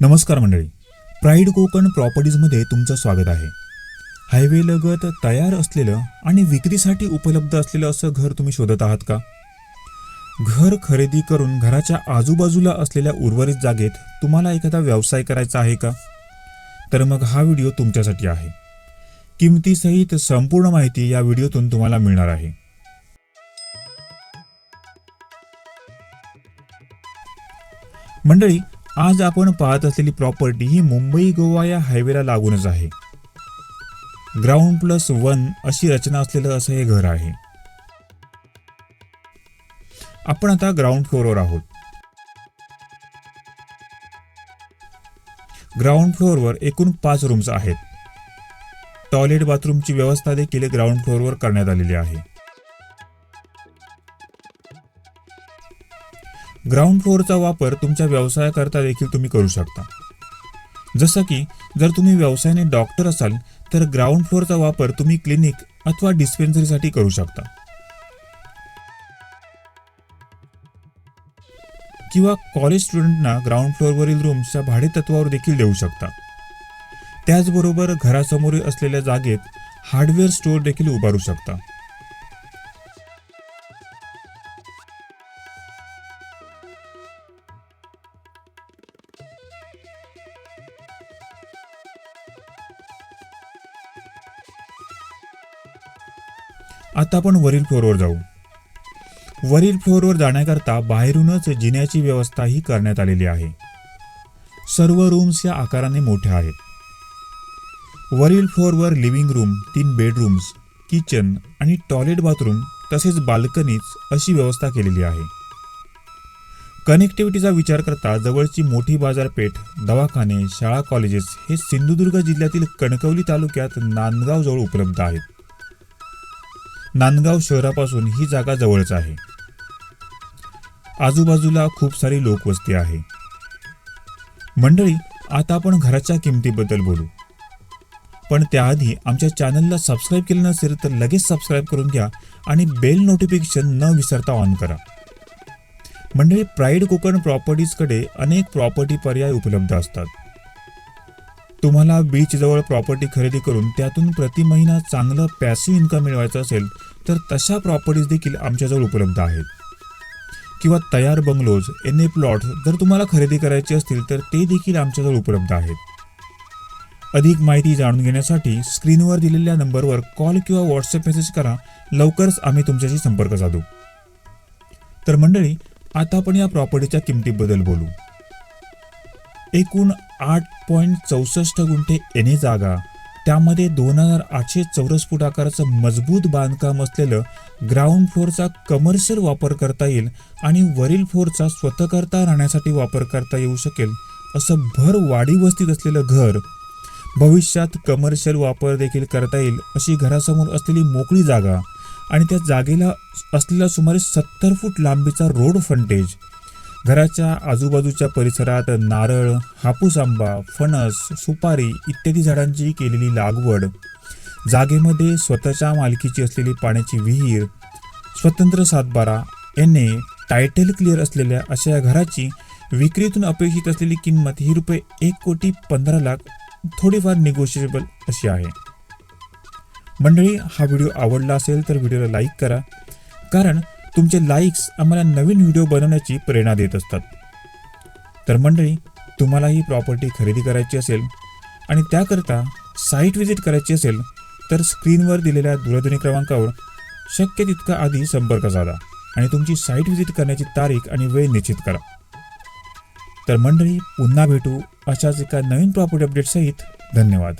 नमस्कार मंडळी. प्राईड कोकण प्रॉपर्टीजमध्ये तुमचं स्वागत आहे. हायवेलगत तयार असलेलं आणि विक्रीसाठी उपलब्ध असलेलं असं घर तुम्ही शोधत आहात का? घर खरेदी करून घराच्या आजूबाजूला असलेल्या उर्वरित जागेत तुम्हाला एखादा व्यवसाय करायचा आहे का? तर मग हा व्हिडिओ तुमच्यासाठी आहे. किमतीसहित संपूर्ण माहिती या व्हिडिओतून तुम्हाला मिळणार आहे. मंडळी आज आपण पाहत असलेली प्रॉपर्टी ही मुंबई गोवा या हायवेला लागूनच आहे. ग्राउंड प्लस वन अशी रचना असलेलं असं हे घर आहे. आपण आता ग्राउंड फ्लोअरवर आहोत. ग्राउंड फ्लोअरवर एकूण पाच रूम्स आहेत. टॉयलेट बाथरूमची व्यवस्था देखील ग्राउंड फ्लोअरवर करण्यात आलेली आहे. ग्राउंड फ्लोअरचा वापर तुमच्या व्यवसायाकरता देखील तुम्ही करू शकता. जसं की जर तुम्ही व्यवसायाने डॉक्टर असाल तर ग्राउंड फ्लोअरचा वापर तुम्ही क्लिनिक अथवा डिस्पेन्सरीसाठी करू शकता. किंवा कॉलेज स्टुडंटना ग्राउंड फ्लोअरवरील रूम्सच्या भाडेतत्वावर देखील देऊ शकता. त्याचबरोबर घरासमोर असलेल्या जागेत हार्डवेअर स्टोअर देखील उभारू शकता. आता आपण वरील फ्लोअरवर जाऊ. वरील फ्लोअरवर जाण्याकरता बाहेरूनच जिन्याची व्यवस्थाही करण्यात आलेली आहे. सर्व रूम्स या आकाराने मोठ्या आहेत. वरील फ्लोअरवर लिव्हिंग रूम तीन बेडरूम्स किचन आणि टॉयलेट बाथरूम तसेच बाल्कनीज अशी व्यवस्था केलेली आहे. कनेक्टिव्हिटीचा विचार करता जवळची मोठी बाजारपेठ दवाखाने शाळा कॉलेजेस हे सिंधुदुर्ग जिल्ह्यातील कणकवली तालुक्यात नांदगाव जवळ उपलब्ध आहेत. नांदगाव शहरापासून ही जागा जवळच आहे. आजूबाजूला खूप सारी लोकवस्ती आहे. मंडळी आता आपण घराच्या किमतीबद्दल बोलू. पण त्याआधी आमच्या चॅनलला सबस्क्राईब केलं नसेल तर लगेच सबस्क्राईब करून घ्या आणि बेल नोटिफिकेशन न विसरता ऑन करा. मंडळी प्राईड कोकण प्रॉपर्टीजकडे अनेक प्रॉपर्टी पर्याय उपलब्ध असतात. तुम्हाला बीचजवळ प्रॉपर्टी खरेदी करून त्यातून प्रति महिना चांगलं पॅसिव्ह इन्कम मिळवायचं असेल तर तशा प्रॉपर्टीज देखील आमच्याजवळ उपलब्ध आहेत. किंवा तयार बंगलोज एन ए प्लॉट जर तुम्हाला खरेदी करायचे असतील तर ते देखील आमच्याजवळ उपलब्ध आहेत. अधिक माहिती जाणून घेण्यासाठी स्क्रीनवर दिलेल्या नंबरवर कॉल किंवा व्हॉट्सअप मेसेज करा. लवकरच आम्ही तुमच्याशी संपर्क साधू. तर मंडळी आता आपण या प्रॉपर्टीच्या किमतीबद्दल बोलू. एकूण आठ पॉईंट चौसष्ट गुंठे एने जागा. त्यामध्ये दोन हजार आठशे चौरस फूट आकाराचं मजबूत बांधकाम असलेलं ग्राउंड फ्लोअरचा कमर्शियल वापर करता येईल आणि वरील फ्लोअरचा स्वतःकरता राहण्यासाठी वापर करता येऊ शकेल असं भर वाडी वस्तीत असलेलं घर. भविष्यात कमर्शियल वापर देखील करता येईल अशी घरासमोर असलेली मोकळी जागा. आणि त्या जागेला असलेला सुमारे सत्तर फूट लांबीचा रोड फ्रंटेज घराच्या आजूबाजूच्या परिसरात नारळ हापूस आंबा फणस सुपारी इत्यादी झाडांची केलेली लागवड. जागेमध्ये स्वतःच्या मालकीची असलेली पाण्याची विहीर स्वतंत्र सातबारा एन ए टायटल क्लिअर असलेल्या अशा या घराची विक्रीतून अपेक्षित असलेली किंमत ही रुपये एक कोटी पंधरा लाख थोडीफार निगोशिएबल अशी आहे. मंडळी हा व्हिडिओ आवडला असेल तर व्हिडिओला लाईक करा कारण तुमचे लाईक्स आम्हाला नवीन व्हिडिओ बनवण्याची प्रेरणा देत असतात. तर मंडळी तुम्हाला ही प्रॉपर्टी खरेदी करायची असेल आणि त्याकरता साईट व्हिजिट करायची असेल तर स्क्रीनवर दिलेल्या दूरध्वनी क्रमांकावर शक्य तितका आधी संपर्क साधा आणि तुमची साईट व्हिजिट करण्याची तारीख आणि वेळ निश्चित करा. तर मंडळी पुन्हा भेटू अशाच एका नवीन प्रॉपर्टी अपडेटसहित. धन्यवाद.